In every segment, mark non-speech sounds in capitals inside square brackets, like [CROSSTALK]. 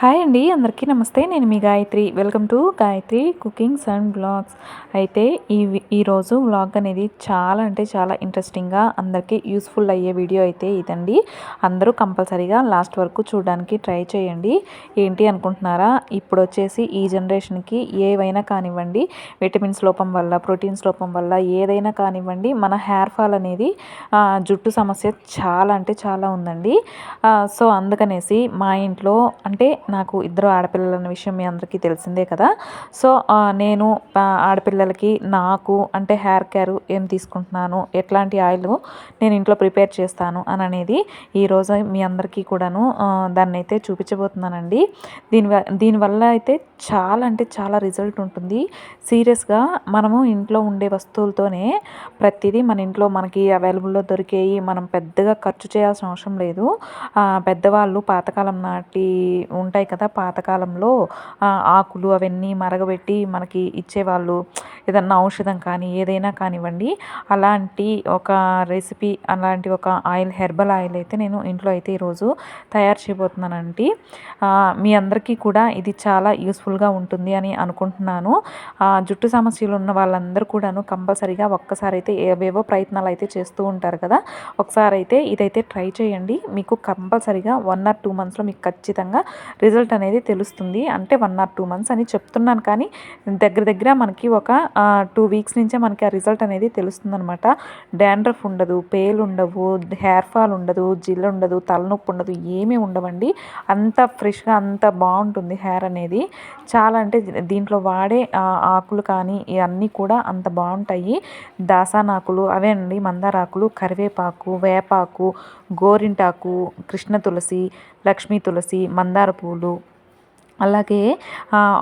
Hi అండి అందరికీ నమస్తే. నేను మీ Gayatri. Welcome to Gayatri cookings and blogs అయితే ఈ ఈరోజు వ్లాగ్ అనేది చాలా అంటే చాలా ఇంట్రెస్టింగ్గా అందరికీ యూస్ఫుల్ అయ్యే వీడియో అయితే ఇదండి. అందరూ కంపల్సరీగా లాస్ట్ వరకు చూడడానికి ట్రై చేయండి. ఏంటి అనుకుంటున్నారా? ఇప్పుడు వచ్చేసి ఈ జనరేషన్కి ఏవైనా కానివ్వండి విటమిన్స్ లోపం వల్ల ప్రోటీన్స్ లోపం వల్ల ఏదైనా కానివ్వండి మన హెయిర్ ఫాల్ అనేది జుట్టు సమస్య చాలా అంటే చాలా ఉందండి. సో అందుకనేసి మా ఇంట్లో అంటే నాకు ఇద్దరు ఆడపిల్లలు అన్న విషయం మీ అందరికీ తెలిసిందే కదా. సో నేను ఆడపిల్లలకి నాకు అంటే హెయిర్ కేర్ ఏం తీసుకుంటున్నాను ఎట్లాంటి ఆయిల్ నేను ఇంట్లో ప్రిపేర్ చేస్తాను అని అనేది ఈరోజు మీ అందరికీ కూడాను దాన్ని అయితే చూపించబోతున్నానండి. దీని దీనివల్ల అయితే చాలా అంటే చాలా రిజల్ట్ ఉంటుంది. సీరియస్గా మనము ఇంట్లో ఉండే వస్తువులతోనే ప్రతిదీ మన ఇంట్లో మనకి అవైలబుల్లో దొరికేవి మనం పెద్దగా ఖర్చు చేయాల్సిన అవసరం లేదు. పెద్దవాళ్ళు పాతకాలం నాటి ఉంటాయి ఉంటాయి కదా పాతకాలంలో. ఆకులు అవన్నీ మరగబెట్టి మనకి ఇచ్చేవాళ్ళు. ఏదన్నా ఔషధం కానీ ఏదైనా కానివ్వండి. అలాంటి ఒక రెసిపీ అలాంటి ఒక ఆయిల్ హెర్బల్ ఆయిల్ అయితే నేను ఇంట్లో అయితే ఈరోజు తయారు చేయబోతున్నానండి మీ అందరికీ కూడా ఇది చాలా యూస్ఫుల్గా ఉంటుంది అని అనుకుంటున్నాను. జుట్టు సమస్యలు ఉన్న వాళ్ళందరూ కూడాను కంపల్సరీగా ఒక్కసారి అయితే ఏవేవో ప్రయత్నాలు అయితే చేస్తూ ఉంటారు కదా. ఒకసారి అయితే ఇదైతే ట్రై చేయండి. మీకు కంపల్సరీగా వన్ ఆర్ టూ మంత్స్లో మీకు ఖచ్చితంగా రిజల్ట్ అనేది తెలుస్తుంది. అంటే వన్ ఆర్ టూ మంత్స్ అని చెప్తున్నాను కానీ దగ్గర దగ్గర మనకి ఒక టూ వీక్స్ నుంచే మనకి ఆ రిజల్ట్ అనేది తెలుస్తుందనమాట డాండ్రఫ్ ఉండదు పేలు ఉండవు హెయిర్ ఫాల్ ఉండదు జిల్ ఉండదు తలనొప్పి ఉండదు ఏమీ ఉండవండి. అంత ఫ్రెష్గా అంత బాగుంటుంది హెయిర్ అనేది. చాలా అంటే దీంట్లో వాడే ఆకులు కానీ ఇవన్నీ కూడా అంత బాగుంటాయి. దాసానాకులు అవే అండి మందారాకులు కరివేపాకు వేపాకు గోరింటాకు కృష్ణ తులసి లక్ష్మీ తులసి మందార పూలు dulu. అలాగే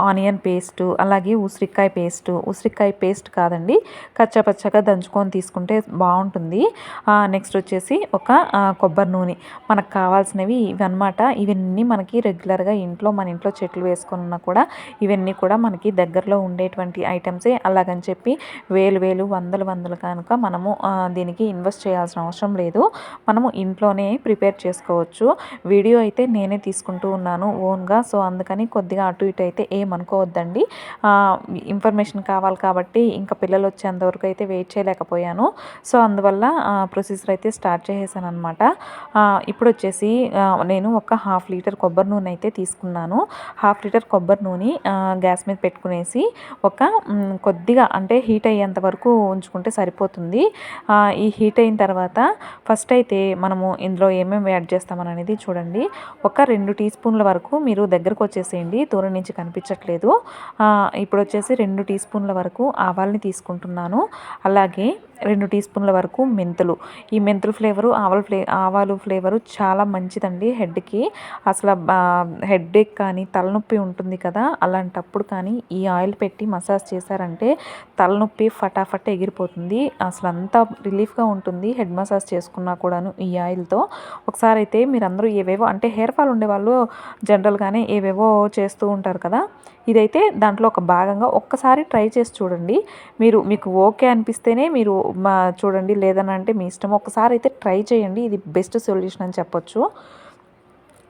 ఆనియన్ పేస్ట్ అలాగే ఉసిరికాయ పేస్ట్. ఉసిరికాయ పేస్ట్ కాదండి కచ్చపచ్చగా దంచుకొని తీసుకుంటే బాగుంటుంది. నెక్స్ట్ వచ్చేసి ఒక కొబ్బరి నూనె. మనకు కావాల్సినవి ఇవన్నమాట. ఇవన్నీ మనకి రెగ్యులర్గా ఇంట్లో మన ఇంట్లో చెట్లు వేసుకున్నా కూడా ఇవన్నీ కూడా మనకి దగ్గరలో ఉండేటువంటి ఐటమ్సే. అలాగని చెప్పి వేలు వేలు వందలు వందలు కనుక మనము దీనికి ఇన్వెస్ట్ చేయాల్సిన అవసరం లేదు. మనము ఇంట్లోనే ప్రిపేర్ చేసుకోవచ్చు. వీడియో అయితే నేనే తీసుకుంటూ ఉన్నాను ఓన్గా. సో అందుకని కొద్దిగా అటు ఇటు అయితే ఏమనుకోవద్దండి. ఇన్ఫర్మేషన్ కావాలి కాబట్టి ఇంకా పిల్లలు వచ్చేంత వరకు అయితే వెయిట్ చేయలేకపోయాను. సో అందువల్ల ప్రొసీజర్ అయితే స్టార్ట్ చేసేసాను అనమాట ఇప్పుడు వచ్చేసి నేను ఒక హాఫ్ లీటర్ కొబ్బరి నూనె అయితే తీసుకున్నాను. హాఫ్ లీటర్ కొబ్బరి నూనె గ్యాస్ మీద పెట్టుకునేసి ఒక కొద్దిగా అంటే హీట్ అయ్యేంత వరకు ఉంచుకుంటే సరిపోతుంది. ఈ హీట్ అయిన తర్వాత ఫస్ట్ అయితే మనము ఇందులో ఏమేమి యాడ్ చేస్తామని అనేది చూడండి. ఒక రెండు టీ స్పూన్ల వరకు మీరు దగ్గరకు వచ్చేసి వేసేయండి దూరం నుంచి కనిపించట్లేదు. ఇప్పుడు వచ్చేసి రెండు టీ స్పూన్ల వరకు ఆవాల్ని తీసుకుంటున్నాను. అలాగే రెండు టీ స్పూన్ల వరకు మెంతులు. ఈ మెంతులు ఫ్లేవరు ఆవల ఫ్లే ఆవాలు ఫ్లేవరు చాలా మంచిదండి హెడ్కి. అసలు హెడ్ఏక్ కానీ తలనొప్పి ఉంటుంది కదా అలాంటప్పుడు కానీ ఈ ఆయిల్ పెట్టి మసాజ్ చేశారంటే తలనొప్పి ఫటాఫట్ ఎగిరిపోతుంది. అసలు అంతా రిలీఫ్గా ఉంటుంది హెడ్ మసాజ్ చేసుకున్నా కూడాను ఈ ఆయిల్తో. ఒకసారి అయితే మీరందరూ ఏవేవో అంటే హెయిర్ ఫాల్ ఉండేవాళ్ళు జనరల్గానే ఏవేవో చేస్తూ ఉంటారు కదా ఇదైతే దాంట్లో ఒక భాగంగా ఒక్కసారి ట్రై చేసి చూడండి. మీరు మీకు ఓకే అనిపిస్తేనే మీరు మా చూడండి లేదని అంటే మీ ఇష్టం. ఒకసారి అయితే ట్రై చేయండి. ఇది బెస్ట్ సొల్యూషన్ అని చెప్పొచ్చు.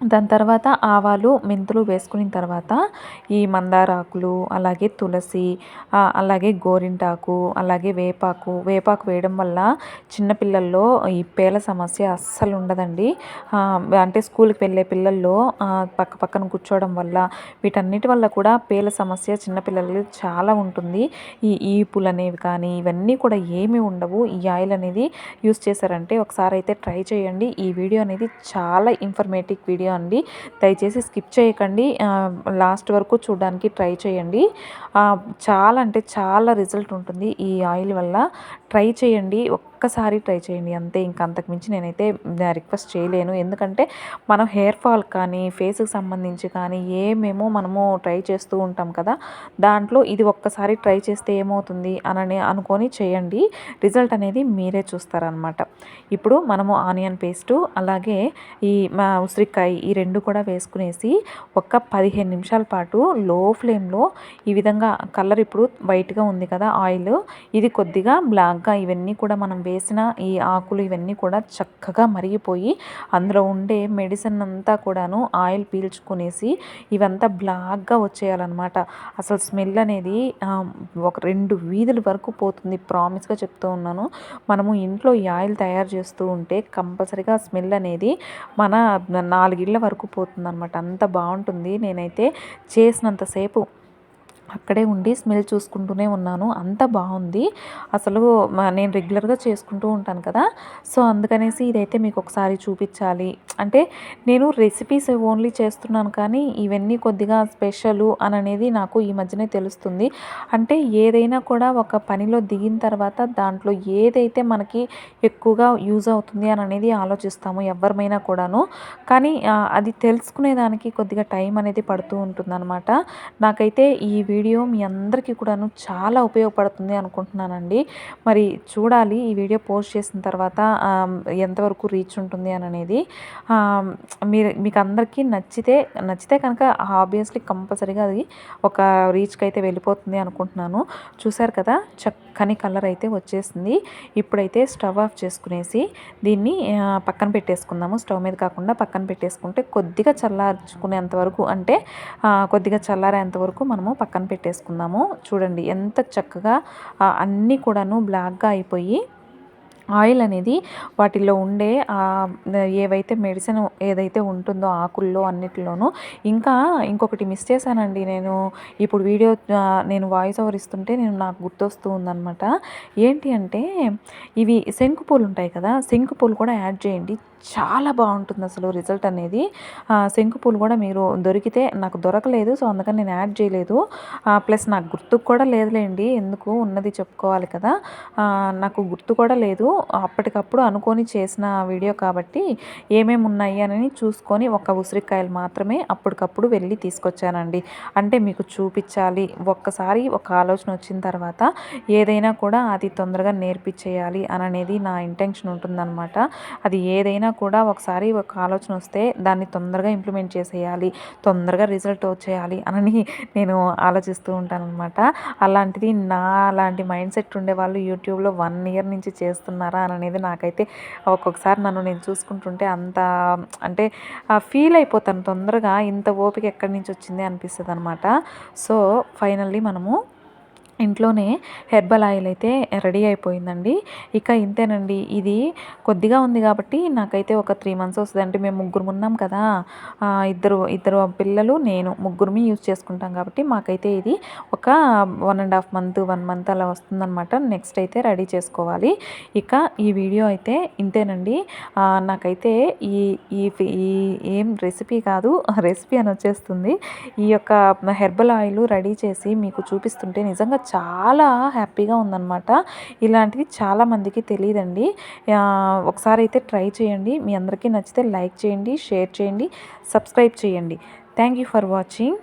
దాని తర్వాత ఆవాలు మెంతులు వేసుకున్న తర్వాత ఈ మందారాకులు అలాగే తులసి అలాగే గోరింటాకు అలాగే వేపాకు. వేపాకు వేయడం వల్ల చిన్నపిల్లల్లో ఈ పేల సమస్య అస్సలు ఉండదండి. అంటే స్కూల్కి వెళ్ళే పిల్లల్లో పక్క పక్కన కూర్చోవడం వల్ల వీటన్నిటి వల్ల కూడా పేల సమస్య చిన్నపిల్లలు చాలా ఉంటుంది. ఈ ఈపులు అనేవి కానీ ఇవన్నీ కూడా ఏమీ ఉండవు. ఈ ఆయిల్ అనేది యూస్ చేశారంటే ఒకసారి అయితే ట్రై చేయండి. ఈ వీడియో అనేది చాలా ఇన్ఫర్మేటివ్ వీడియో వీడియో అండి. దయచేసి స్కిప్ చేయకండి. లాస్ట్ వరకు చూడడానికి ట్రై చేయండి. చాలా అంటే చాలా రిజల్ట్ ఉంటుంది ఈ ఆయిల్ వల్ల. ట్రై చేయండి. ఒక్కసారి ట్రై చేయండి. అంతే ఇంక అంతకుమించి నేనైతే రిక్వెస్ట్ చేయలేను. ఎందుకంటే మనం హెయిర్ ఫాల్ కానీ ఫేస్కి సంబంధించి కానీ ఏమేమో మనము ట్రై చేస్తూ ఉంటాం కదా. దాంట్లో ఇది ఒక్కసారి ట్రై చేస్తే ఏమవుతుంది అని అనుకొని చేయండి. రిజల్ట్ అనేది మీరే చూస్తారనమాట. ఇప్పుడు మనము ఆనియన్ పేస్టు అలాగే ఈ ఉసిరికాయ ఈ రెండు కూడా వేసుకునేసి ఒక పదిహేను నిమిషాల పాటు లో ఫ్లేమ్లో ఈ విధంగా కలర్ ఇప్పుడు వైట్గా ఉంది కదా ఆయిల్. ఇది కొద్దిగా బ్లాక్గా ఇవన్నీ కూడా మనం వేసిన ఈ ఆకులు ఇవన్నీ కూడా చక్కగా మరిగిపోయి అందులో ఉండే మెడిసిన్ అంతా కూడాను ఆయిల్ పీల్చుకునేసి ఇవంతా బ్లాక్గా వచ్చేయాలన్నమాట. అసలు స్మెల్ అనేది ఒక రెండు వీధుల వరకు పోతుంది. ప్రామిస్గా చెప్తూ ఉన్నాను. మనము ఇంట్లో ఈ ఆయిల్ తయారు చేస్తూ ఉంటే కంపల్సరిగా స్మెల్ అనేది మన నాలుగిళ్ళ వరకు పోతుంది అనమాట అంత బాగుంటుంది. నేనైతే చేసినంతసేపు అక్కడే ఉండి స్మెల్ చూసుకుంటూనే ఉన్నాను. అంత బాగుంది. అసలు నేను రెగ్యులర్గా చేసుకుంటూ ఉంటాను కదా. సో అందుకనేసి ఇదైతే మీకు ఒకసారి చూపించాలి. అంటే నేను రెసిపీస్ ఓన్లీ చేస్తున్నాను కానీ ఇవన్నీ కొద్దిగా స్పెషల్ అని అనేది నాకు ఈ మధ్యనే తెలుస్తుంది. అంటే ఏదైనా కూడా ఒక పనిలో దిగిన తర్వాత దాంట్లో ఏదైతే మనకి ఎక్కువగా యూజ్ అవుతుంది అని అనేది ఆలోచిస్తాము ఎవరిమైనా కూడాను. కానీ అది తెలుసుకునేదానికి కొద్దిగా టైం అనేది పడుతూ ఉంటుంది అనమాట నాకైతే ఈ వీడియో మీ అందరికీ కూడాను చాలా ఉపయోగపడుతుంది అనుకుంటున్నానండి. మరి చూడాలి ఈ వీడియో పోస్ట్ చేసిన తర్వాత ఎంతవరకు రీచ్ ఉంటుంది అని అనేది మీరు మీకు అందరికీ నచ్చితే నచ్చితే కనుక ఆబ్వియస్లీ కంపల్సరీగా అది ఒక రీచ్కి అయితే వెళ్ళిపోతుంది అనుకుంటున్నాను. చూసారు కదా చక్కని కలర్ అయితే వచ్చేసింది. ఇప్పుడైతే స్టవ్ ఆఫ్ చేసుకునేసి దీన్ని పక్కన పెట్టేసుకుందాము. స్టవ్ మీద కాకుండా పక్కన పెట్టేసుకుంటే కొద్దిగా చల్లార్చుకునేంత వరకు అంటే కొద్దిగా చల్లారేంత వరకు మనము పక్కన పెట్టేసుకుందాము. చూడండి ఎంత చక్కగా అన్నీ కూడాను బ్లాక్గా అయిపోయి ఆయిల్ అనేది వాటిల్లో ఉండే ఏవైతే మెడిసిన్ ఏదైతే ఉంటుందో ఆకుల్లో అన్నిటిలోనూ. ఇంకా ఇంకొకటి మిస్ చేశానండి నేను. ఇప్పుడు వీడియో నేను వాయిస్ ఓవర్ ఇస్తుంటే నేను నాకు గుర్తొస్తూ ఉందనమాట ఏంటి అంటే ఇవి శంకు పూలు ఉంటాయి కదా శంకు పూలు కూడా యాడ్ చేయండి. చాలా బాగుంటుంది అసలు రిజల్ట్ అనేది. శంకు పూలు కూడా మీరు దొరికితే నాకు దొరకలేదు సో అందుకని నేను యాడ్ చేయలేదు. ప్లస్ నాకు గుర్తుకు కూడా లేదులేండి ఎందుకు ఉన్నది చెప్పుకోవాలి కదా. నాకు గుర్తు కూడా లేదు అప్పటికప్పుడు అనుకొని చేసిన వీడియో కాబట్టి ఏమేమి ఉన్నాయి అని చూసుకొని ఒక ఉసిరికాయలు మాత్రమే అప్పటికప్పుడు వెళ్ళి తీసుకొచ్చానండి. అంటే మీకు చూపించాలి ఒక్కసారి ఒక ఆలోచన వచ్చిన తర్వాత ఏదైనా కూడా అది తొందరగా నేర్పించేయాలి అని అనేది నా ఇంటెన్షన్ ఉంటుందన్నమాట. అది ఏదైనా కూడా ఒకసారి ఒక ఆలోచన వస్తే దాన్ని తొందరగా ఇంప్లిమెంట్ చేసేయాలి తొందరగా రిజల్ట్ వచ్చేయాలి అని [LAUGHS] నేను ఆలోచిస్తూ ఉంటాను అనమాట అలాంటిది నా అలాంటి మైండ్ సెట్ ఉండే వాళ్ళు యూట్యూబ్లో వన్ ఇయర్ నుంచి చేస్తున్నారా అని అనేది నాకైతే ఒక్కొక్కసారి నన్ను నేను చూసుకుంటుంటే అంత అంటే ఫీల్ అయిపోతాను తొందరగా ఇంత ఓపిక ఎక్కడి నుంచి వచ్చింది అనిపిస్తుంది అనమాట సో ఫైనల్లీ మనము ఇంట్లోనే హెర్బల్ ఆయిల్ అయితే రెడీ అయిపోయిందండి. ఇక ఇంతేనండి. ఇది కొద్దిగా ఉంది కాబట్టి నాకైతే ఒక త్రీ మంత్స్ వస్తుందండి. మేము ముగ్గురు ఉన్నాం కదా. ఇద్దరు ఇద్దరు పిల్లలు నేను ముగ్గురుమి యూజ్ చేసుకుంటాం కాబట్టి మాకైతే ఇది ఒక one and half month one month అలా వస్తుందన్నమాట. నెక్స్ట్ అయితే రెడీ చేసుకోవాలి. ఇక ఈ వీడియో అయితే ఇంతేనండి. నాకైతే ఈ ఈ ఏం రెసిపీ కాదు రెసిపీ అని వచ్చేస్తుంది. ఈ యొక్క హెర్బల్ ఆయిల్ రెడీ చేసి మీకు చూపిస్తుంటే నిజంగా చాలా హ్యాపీగా ఉందన్నమాట. ఇలాంటివి చాలామందికి తెలియదండి ఒకసారి అయితే ట్రై చేయండి. మీ అందరికీ నచ్చితే లైక్ చేయండి షేర్ చేయండి సబ్స్క్రైబ్ చేయండి. Thank you for watching.